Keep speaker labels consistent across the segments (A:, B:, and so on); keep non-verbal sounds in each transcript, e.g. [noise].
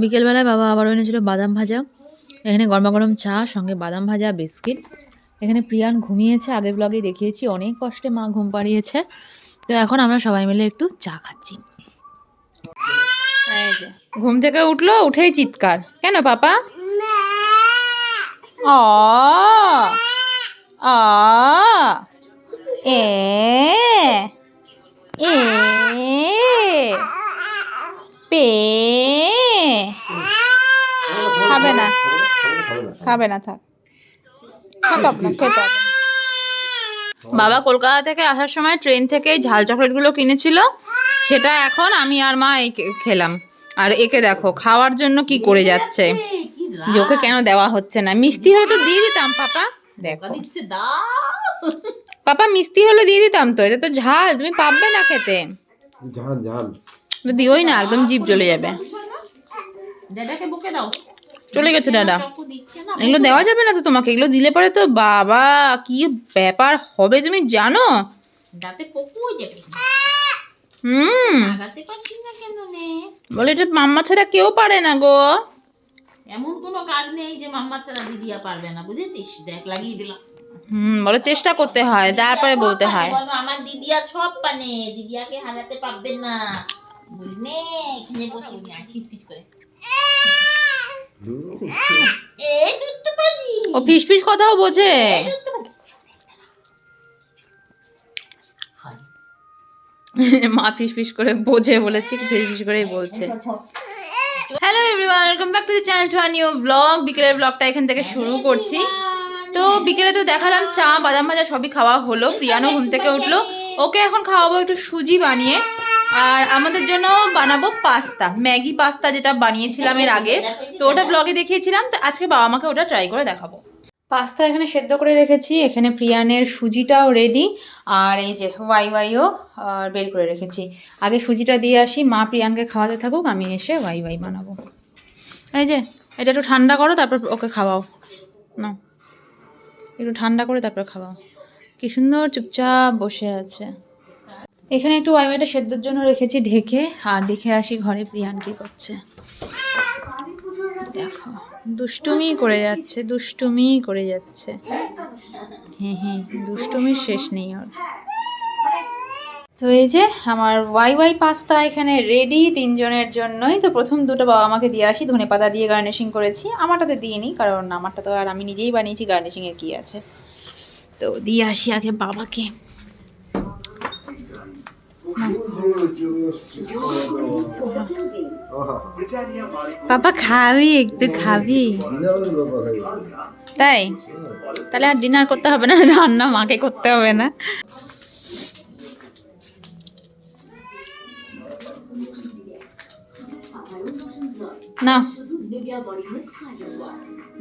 A: বিকেলবেলায় বাবা আবার এনেছিল বাদাম ভাজা, এখানে গরমা গরম চা, সঙ্গে বাদাম ভাজা, বিস্কিট। এখানে প্রিয়ান ঘুমিয়েছে, আগের ব্লগে দেখিয়েছি, অনেক কষ্টে মা ঘুম পাড়িয়েছে। তো এখন আমরা সবাই মিলে একটু চা খাচ্ছি। ঘুম থেকে উঠল, উঠেই চিৎকার। কেন পাপা? অ আ এ খাবে না খাবে না থাক। বাবা কলকাতা থেকে আসার সময় ট্রেন থেকে ঝাল চকলেটগুলো কিনেছিল। সেটা এখন আমি আর মা খেলাম। আর একে দেখো খাওয়ার জন্য কি করে যাচ্ছে। ওকে কেন দেওয়া হচ্ছে না। মিষ্টি হলে তো দিয়ে দিতাম পাপা। দেখো। পাপা মিষ্টি হলে দিয়ে দিতাম তো এটা তো ঝাল তুমি পারবে না খেতে।
B: ঝাল ঝাল।
A: দিওই না একদম জিভ জ্বলে যাবে।
C: দাদাকে বুকে দাও।
A: চলে গেছে দাদা। এগুলো দেওয়া যাবে না তো তোমাকে? এগুলো দিলে পরে তো বাবা কি ব্যাপার হবে তুমি জানো? হুম। বলে এটা মাম্মা ছাড়া কেউ পারে না গো।
C: এমন কোনো কাজ নেই যে মাম্মা ছাড়া দিদিয়া পারবে না বুঝেছিস? দেখ লাগিয়ে দিলাম।
A: হুম বলে চেষ্টা করতে হয় তারপরে বলতে হয়।
C: আমার দিদিয়া সব পানে দিদিয়াকে হারাতে না। বুঝলে? এখানে বসে পিস পিস করে।
A: ও ফিস ফিস কথাও বোঝে। মা ফিস ফিস করে বোঝে বলেছি ফিস ফিস করেই বলছে। Hello everyone welcome back to the channel to new vlog বিকেলের ব্লগটা এখান থেকে শুরু করছি। তো বিকেলে তো দেখালাম চা বাদাম ভাজা সবই খাওয়া হলো। প্রিয়ানো ঘুম থেকে উঠল। ওকে এখন খাওয়াবো একটু সুজি বানিয়ে। আর আমাদের জন্য বানাবো পাস্তা। ম্যাগি পাস্তা যেটা বানিয়েছিলাম এর আগে। তো ওটা ব্লগে দেখিয়েছিলাম। তো আজকে বাবা মাকে ওটা ট্রাই করে দেখাবো। পাস্তা এখানে সেদ্ধ করে রেখেছি। এখানে প্রিয়ানের সুজিটাও রেডি আর এই যে ওয়াই ওয়াইও বের করে রেখেছি। আগে সুজিটা দিয়ে আসি। মা প্রিয়ানকে খাওয়াতে থাকুক, আমি এসে ওয়াই ওয়াই বানাবো। এই যে, এটা একটু ঠান্ডা করো, তারপর ওকে খাওয়াও। না একটু ঠান্ডা করে তারপর খাওয়াও। কি সুন্দর চুপচাপ বসে আছে। এখানে একটু ওয়াইওয়াইটা সেদ্ধর জন্য রেখেছি ঢেকে, আর দেখে আসি ঘরে প্রিয়ান কি করছে। দেখো, দুষ্টুমি করে যাচ্ছে, দুষ্টুমি করে যাচ্ছে। হ্যাঁ হ্যাঁ দুষ্টুমির শেষ নেই ওর। তো এই যে আমার ওয়াই ওয়াই পাস্তা এখানে রেডি তিনজনের জন্যই। তো প্রথম দুটো বাবা আমাকে দিয়ে আসি, ধনে পাতা দিয়ে গার্নিশিং করেছি। আমারটাতে দিইনি কারণ আমারটা তো আর আমি নিজেই বানিয়েছি গার্নিশিংয়ের কী আছে। তো দিয়ে আসি আগে বাবাকে। পাপা খাবি, একটু খাবি। তাই? তাহলে আর ডিনার করতে হবে না রান্না মাকে করতে হবে না। না।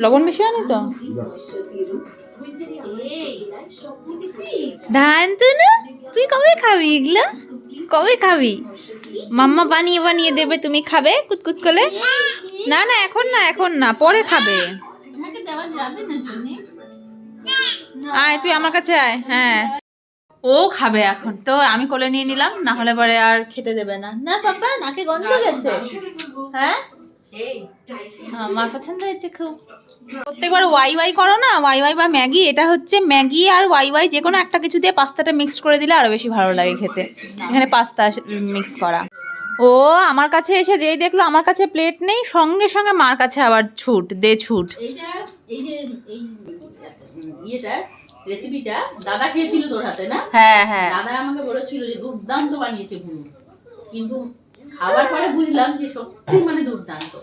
A: লবণ বেশি আনি তো? ধান তো না, তুই কবে খাবি এগুলো? কবে খাবি? মাম্মা বানিয়ে বানিয়ে দেবে, তুমি খাবে কুতকুত করে? না না, এখন না এখন না, পরে খাবে। আয়, তুই আমার কাছে আয় হ্যাঁ। ও খাবে এখন, তো আমি কোলে নিয়ে নিলাম, না হলে পরে আর খেতে দেবে না। না পাপা নাকে গন্ধ গেছে হ্যাঁ? আমার পছন্দ হয়েছে খুব। প্রত্যেকবার ওয়াই ওয়াই করো না ওয়াই ওয়াই বা ম্যাগি এটা হচ্ছে ম্যাগি আর ওয়াই ওয়াই যে কোনো একটা কিছু দিয়ে পাস্তাটা মিক্স করে দিলে আরও বেশি ভালো লাগে খেতে। এখানে পাস্তা মিক্স করা। ও আমার কাছে এসে যেই দেখল আমার কাছে প্লেট নেই সঙ্গে সঙ্গে মার কাছে আবার ছুট দে ছুট।
C: এইটা এই যে এই ইয়েটা রেসিপিটা দাদা খেয়েছিল তোর হাতে না?
A: হ্যাঁ হ্যাঁ।
C: দাদা আমাকে বলেছিল যে দুর্দান্ত বানিয়েছে কিন্তু খাবার পরে বুঝলাম যে সত্যি মানে দুর্দান্ত।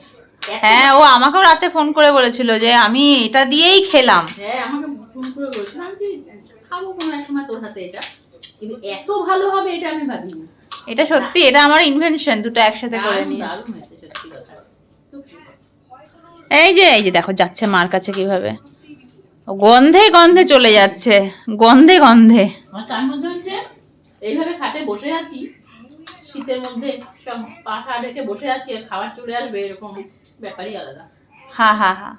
A: হ্যাঁ ও আমাকেও রাতে ফোন করে বলেছিল যে আমি এটা দিয়েই খেলাম।
C: হ্যাঁ আমাকে ফোন করে বলছিল আমি যে খাব কোনো এক সময় তোর হাতে এটা। কিন্তু এত ভালো হবে এটা আমি ভাবিনি।
A: এটা সত্যি এটা আমার ইনভেনশন দুটো একসাথে করে নিয়ে। এই যে এই যে দেখো যাচ্ছে মার কাছে কীভাবে। গন্ধে গন্ধে চলে যাচ্ছে গন্ধে গন্ধে।
C: আমার তার মধ্যে হচ্ছে এইভাবে খাটে বসে আছি। শীতের মধ্যে সব পাখা রেখে বসে আছি আর খাবার চলে আসবে এরকম ব্যাপারই আলাদা।
A: হা হা হা।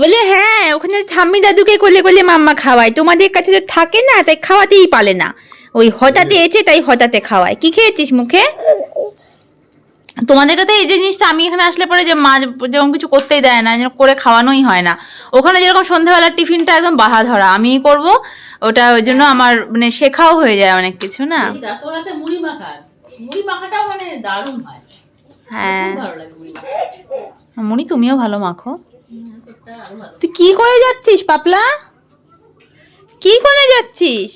A: বলে হ্যাঁ ওখানে ঠাম্মি দাদুকে কোলে কোলে মাম্মা খাওয়ায়। তোমাদের কাছে তো থাকে না তাই খাওয়াতেই পারে না। ওই হঠাতে এসে তাই হঠাতে খাওয়ায়। কি খেয়েছিস মুখে? তোমাদের কাছে এই যে জিনিসটা আমি এখানে আসলে পরে যে মা যেরকম কিছু করতেই দেয় না যেরকম করে খাওয়ানোই হয় না। ওখানে যেরকম সন্ধ্যাবেলার টিফিনটা একদম বাহা ধরা। আমিই করব ওটা ওই জন্য আমার মানে শেখাও হয়ে যায় অনেক কিছু না?
C: মুড়ি মাখাটাও মানে দারুণ হয়।
A: হ্যাঁ।
C: ভালো লাগে মুড়ি
A: তুমিও ভালো মাখো। তুই কি করে যাচ্ছিস পাপলা? কি করে যাচ্ছিস?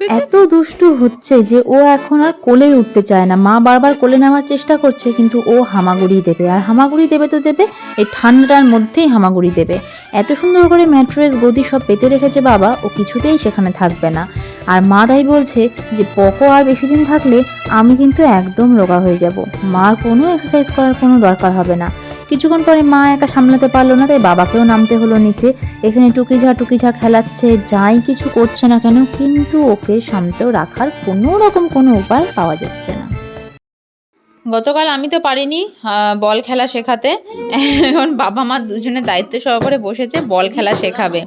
A: এত দুষ্টু হচ্ছে যে ও এখন আর কোলে উঠতে চায় না। মা বারবার কোলে নেওয়ার চেষ্টা করছে, কিন্তু ও হামাগুড়ি দেবে। আর হামাগুড়ি দেবে তো দেবে, এই ঠান্ডার মধ্যেই হামাগুড়ি দেবে। এত সুন্দর করে ম্যাট্রেস, গদি সব পেতে রেখেছে বাবা, ও কিছুতেই সেখানে থাকবে না। আর মা তাই বলছে যে, পকো আর বেশি দিন থাকলে আমি কিন্তু একদম রোগা হয়ে যাব। মার কোনো এক্সারসাইজ করার কোনো দরকার হবে না। কিছুক্ষণ পরে মা একা সামলাতে পারল না, তাই বাবাকেও নামতে হলো নিচে। এখানে টুকি ঝা টুকি ঝা খেলাচ্ছে, যাই কিছু করছে না কেন, কিন্তু ওকে শান্ত রাখার কোনো রকম কোনো উপায় পাওয়া যাচ্ছে না। গতকাল আমি তো পারিনি বল খেলা শেখাতে। এখন বাবা মা দুজনে দায়িত্ব সহকারে বসেছে, বল খেলা শেখাবে।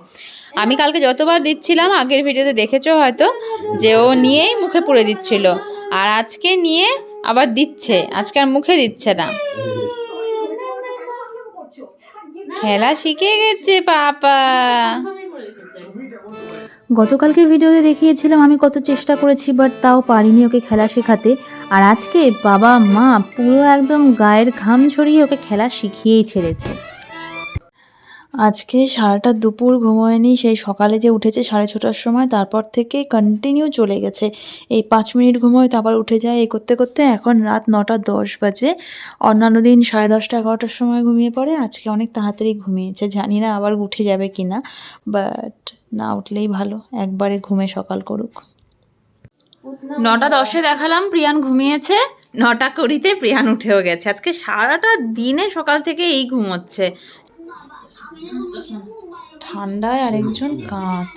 A: আমি কালকে যতবার দিচ্ছিলাম, আগের ভিডিওতে দেখেছ হয়তো, যে ও নিয়েই মুখে পুড়ে দিচ্ছিল। আর আজকে নিয়ে আবার দিচ্ছে, আজকে আর মুখে দিচ্ছে না। খেলা শিখে গেছে পাপা গতকালকের ভিডিওতে দেখিয়েছিলাম আমি কত চেষ্টা করেছি, বাট তাও পারিনি ওকে খেলা শেখাতে। আর আজকে বাবা মা পুরো একদম গায়ের ঘাম ছড়িয়ে ওকে খেলা শিখিয়েই ছেড়েছে। আজকে সারাটা দুপুর ঘুমোয়নি, সেই সকালে যে উঠেছে সাড়ে ছটার সময়, তারপর থেকে কন্টিনিউ চলে গেছে। এই পাঁচ মিনিট ঘুমোয় তারপর উঠে যায় এই করতে করতে, এখন রাত নটা দশ বাজে। অন্যান্য দিন সাড়ে দশটা এগারোটার সময় ঘুমিয়ে পড়ে, আজকে অনেক তাড়াতাড়ি ঘুমিয়েছে, জানি না আবার উঠে যাবে কি না বাট না উঠলেই ভালো, একবারে ঘুমে সকাল করুক। নটা দশে দেখালাম, প্রিয়ান ঘুমিয়েছে, নটা কুড়িতে প্রিয়ান উঠেও গেছে। আজকে সারাটা দিনে সকাল থেকে এই ঘুমোচ্ছে। ঠান্ডায় আরেকজন কাঁধ।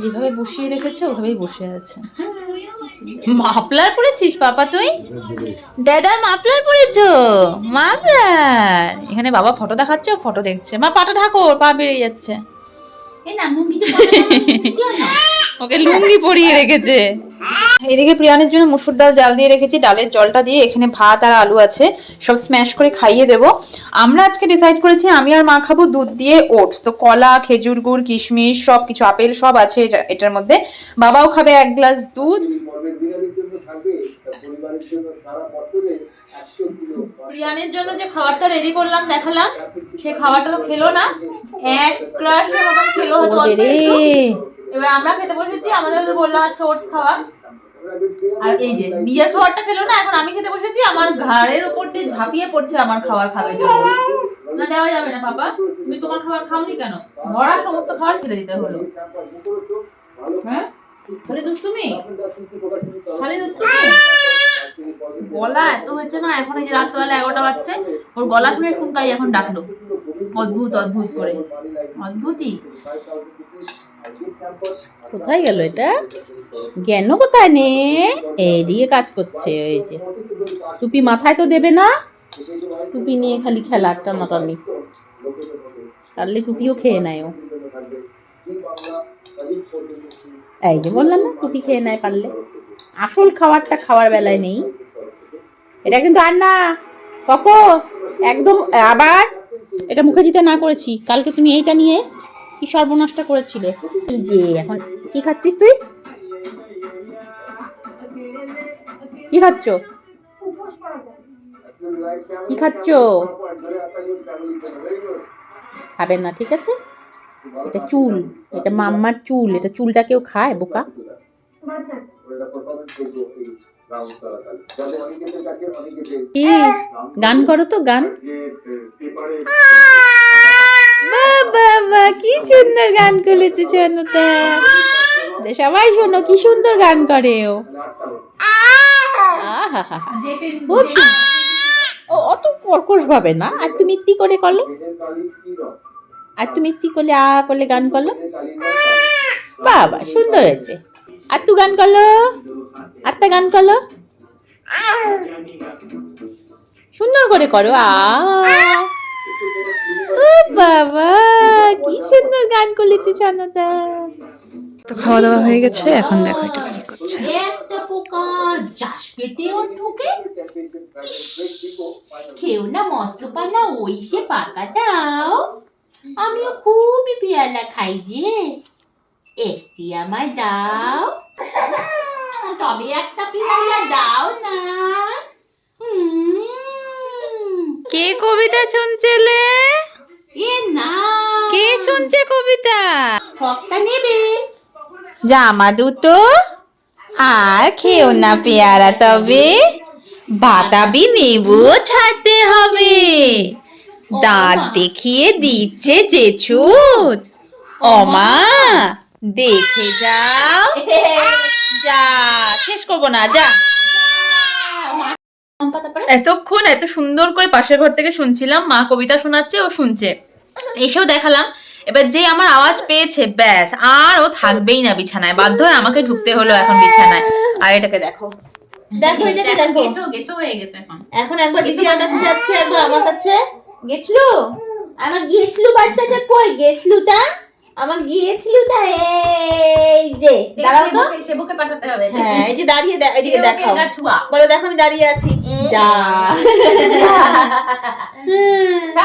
A: যেভাবে বসিয়ে রেখেছে, ওভাবেই বসে আছে। মাফলার পরেছিস, পাপা তুই? ড্যাডার মাফলার পরেছ? মাফলার। এখানে বাবা ফটো দেখাচ্ছে, ও ফটো দেখছে। মা, পাটা ঢাকো পা বেরিয়ে যাচ্ছে। ওকে লুঙ্গি পরিয়ে রেখেছে। এদিকে প্রিয়ানের জন্য মুসুর ডাল জাল দিয়ে রেখেছি ডালের জলটা দিয়ে এখানে ভাত আর আলু আছে সব স্ম্যাশ করে খাইয়ে দেব। আমরা আজকে ডিসাইড করেছি আমি আর মা খাব দুধ দিয়ে ওটস। তো কলা খেজুর গুড় কিশমিশ সব কিছু আপেল সব আছে এটার মধ্যে। বাবাও খাবে এক গ্লাস দুধ
B: পর্বের দিনের জন্য থাকবে তা পরিবারের জন্য সারা বছরে একশো কিলো
A: প্রিয়ানের জন্য যে খাবারটা রেডি করলাম দেখালাম সে খাবারটা তো খেলো না। এক ক্রাশের মতন খেলো হয়তো অল্প এবার আমরা খেতে বসেছি আমাদের তো বললাম আজকে ওটস খাওয়া। আর এই যে বিয়ের খাবারটা খেলো না এখন আমি খেতে বসেছি আমার ঘাড়ের উপর দিয়ে ঝাঁপিয়ে পড়ছে আমার খাবার খাবে না দেওয়া যাবে না বাবা তুমি তোমার খাবার খাওনি কেন? ভরা সমস্ত খাবার ফেলে দিতে হলো। হ্যাঁ? গলা এত হচ্ছে না? এখন এই যে রাত্রবেলা এগারোটা বাজছে, ওর গলা শুনে শুনকাই এখন ডাকলো। অদ্ভুত অদ্ভুত করে। অদ্ভুতই।
C: কোথায় গেল এটা? জ্ঞান কোথায় নে? এদিকে কাজ করছে ওই যে। টুপি মাথায় তো দেবে না? টুপি নিয়ে খালি খেলা একটা টানাটানি পারলে টুপিও খেয়ে নেয় ও। এই যে বললাম না কুটি খেয়ে নেয় পারলে। আসল খাবারটা খাওয়ার বেলায় নেই। এটা কিন্তু আর না, ককো, একদম আবার এটা মুখে দিতে না করেছি। কালকে তুমি এইটা নিয়ে কি সর্বনাশটা করেছিলে? যে, এখন কি খাচ্ছিস তুই? কি খাচ্ছ? কি খাচ্ছ? খাবেন না, ঠিক আছে? এটা চুল, এটা মাম্মার চুল, এটা চুলটা কেউ খায়, বোকা? কি? গান করো তো, গান। কি সুন্দর গান করেছে চন্দ্রতা সবাই শোনো, কি সুন্দর গান করে ও। খুব অত কর্কশ ভাবে না? আর তুমি ইত্তি করে করল আর তুমি ইত্তি করলে আ করলে গান করল? বাবা সুন্দর হয়েছে। আর তু গান করল? আর তা গান করল? সুন্দর করে করো আ। ও বাবা কি সুন্দর গান করেছে চানতা
A: তো খাওয়া দাওয়া হয়ে গেছে এখন দেখো এটা কি করছে।
C: একটা পোকা চাষ পেতে ওর ঢুকে। খেও না মস্ত পানা ওই সে পাকাটাও। আমিও খুবই পেয়ালা খাই যে। একটি আমায় দাও। তবে একটা পেয়ালা দাও না।
A: কে কবিতা শুনছেলে
C: এ না।
A: কে শুনছে কবিতা?
C: ফকটা নেবে।
A: জামা দুটো আর খেও না পেয়ারা তবে। বাতাবি নেবু ছাড়তে হবে। দাঁত দেখিয়ে দিচ্ছে যে ছুত অমা দেখে যাও। যা শেষ করব না যা। এতক্ষণ এত সুন্দর করে পাশের ঘর থেকে শুনছিলাম মা কবিতা শোনাচ্ছে ও শুনছে। এসেও দেখালাম। এবার যে আমার আওয়াজ পেয়েছে ব্যাস আর ও থাকবেই না বিছানায়। বাধ্য হয়ে আমাকে ঢুকতে হলো এখন বিছানায়। আর এটাকে দেখো।
C: দেখো দেখো
A: গেছো গেছো হয়ে গেছে এখন।
C: এখন একবার দিদির কাছে যাচ্ছে একবার আমার কাছে। গেছিল? আমার গিয়েছিল বাচ্চাটা কই? গেছিলুটা? আমার গিয়েছিলুটা এই যে দাঁড়াও তো।
A: সেবকে পাঠাতে হবে।
C: হ্যাঁ এই যে দাঁড়িয়ে দে- এদিকে দেখাও। বলো দেখো আমি দাঁড়িয়ে আছি। যা।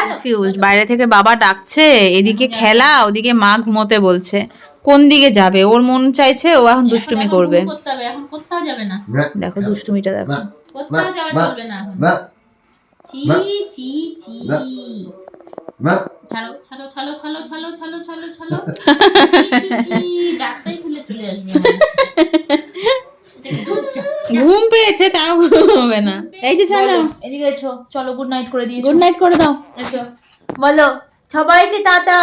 A: কনফিউজড বাইরে থেকে বাবা ডাকছে এদিকে খেলা ওদিকে মা ঘুমোতে বলছে। কোন দিকে যাবে? ওর মন চাইছে ও এখন দুষ্টুমি করবে।
C: এখন কোথাও যাবে না।
A: দেখো দুষ্টুমিটা দেখো।
C: কোথাও যাবে
B: না
C: এখন।
B: না।
C: ছাড়ো ছাড়ো ছাড়ো ছাড়ো ছাড়ো ছাড়ো ছাড়ো ছাড়ো। [laughs] চি, ডাকটাই খুলে চলে আসবে
A: ঘুম পেয়েছে তাও হবে না।
C: এই যে চলো।
A: এদিকে এসো। চলো গুড নাইট করে দিয়েছ।
C: গুড নাইট করে দাও।
A: এসো। বলো সবাইকে টাটা।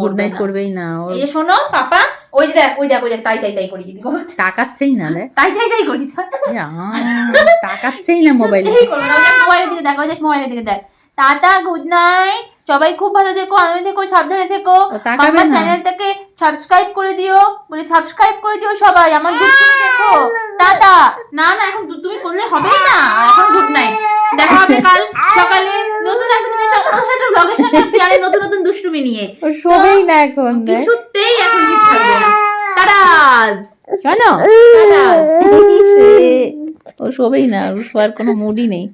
C: গুড নাইট করবেই না
A: এই যে শোনো পাপা ওই যে দেখ ওই দেখ ওই দেখ তাই তাই তাই করি দিদি
C: তাকাচ্ছেই না রে
A: তাই তাই তাই করি
C: তাকাচ্ছেই না মোবাইলে
A: এই করো না, ওই দেখ মোবাইলের দিকে দেখ ওই দেখ মোবাইলের দিকে দেখ। টাটা গুড নাইট সবাই খুব ভালো থেকো আনন্দ থেকো সাবধানে থেকো। আমার চ্যানেলটাকে সাবস্ক্রাইব করে দিও বলে সাবস্ক্রাইব করে দিও সবাই আমার দেখো টাটা না না এখন তুমি করলে হবে না। এখন গুড নাইট দেখা হবে কাল সকালে নতুন একটা ব্লগের পিয়ারে নতুন নতুন দুষ্টুমি নিয়ে।
C: শোবেই না এখন।
A: কিছুতেই এখন ঠিক থাকবে না।
C: কেন? ও শোবেই না শোয়ার কোনো মুডই নেই।